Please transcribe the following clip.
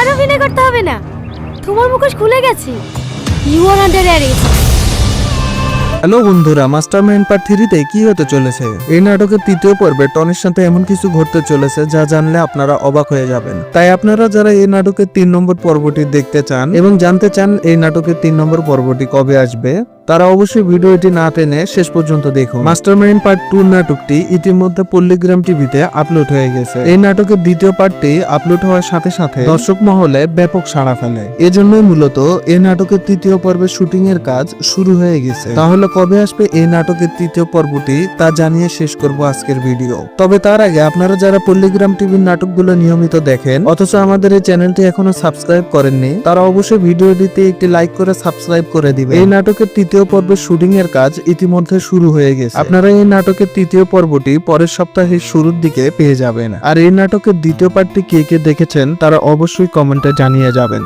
আর অভিনয় করতে হবে না। তোমার মুখোশ খুলে গেছে। You are under arrest hello বন্ধুরা, মাস্টার মাইন্ড পার্ট থ্রিতে কি হতে চলেছে? এই নাটকের তৃতীয় পর্বে টনির সাথে এমন কিছু ঘটতে চলেছে যা জানলে আপনারা অবাক হয়ে যাবেন। তাই আপনারা যারা এই নাটকের তিন নম্বর পর্বটি দেখতে চান এবং জানতে চান এই নাটকের তিন নম্বর পর্বটি কবে আসবে তারা অবশ্যই ভিডিওটি না টেনে শেষ পর্যন্ত দেখুন। মাস্টার মাইন্ড পার্ট টু নাটকটি ইতিমধ্যে পল্লিগ্রাম টিভিতে আপলোড হয়ে গেছে। এই নাটকের দ্বিতীয় পার্টটি আপলোড হওয়ার সাথে সাথে দর্শক মহলে ব্যাপক সাড়া ফেলে। এজন্যই মূলত এই নাটকের তৃতীয় পর্বের শুটিং এর কাজ শুরু হয়ে গেছে। তাহলে কবে আসবে এই নাটকের তৃতীয় পর্বটি তা জানিয়ে শেষ করব আজকের ভিডিও। তবে তার আগে আপনারা যারা পল্লিগ্রাম টিভির নাটকগুলো নিয়মিত দেখেন, অথচ আমাদের এই চ্যানেলটি এখনও সাবস্ক্রাইব করেননি, তারা অবশ্যই ভিডিওটিতে একটি লাইক করে সাবস্ক্রাইব করে দিবেন। এই নাটকের তৃতীয় পর্বের শুটিং এর কাজ ইতিমধ্যে শুরু হয়ে গেছে। আপনারা এই নাটকের তৃতীয় পর্বটি পরের সপ্তাহের শুরুর দিকে পেয়ে যাবেন। আর এই নাটকের দ্বিতীয় পার্টটি কে কে দেখেছেন, তারা অবশ্যই কমেন্টে জানিয়ে যাবেন।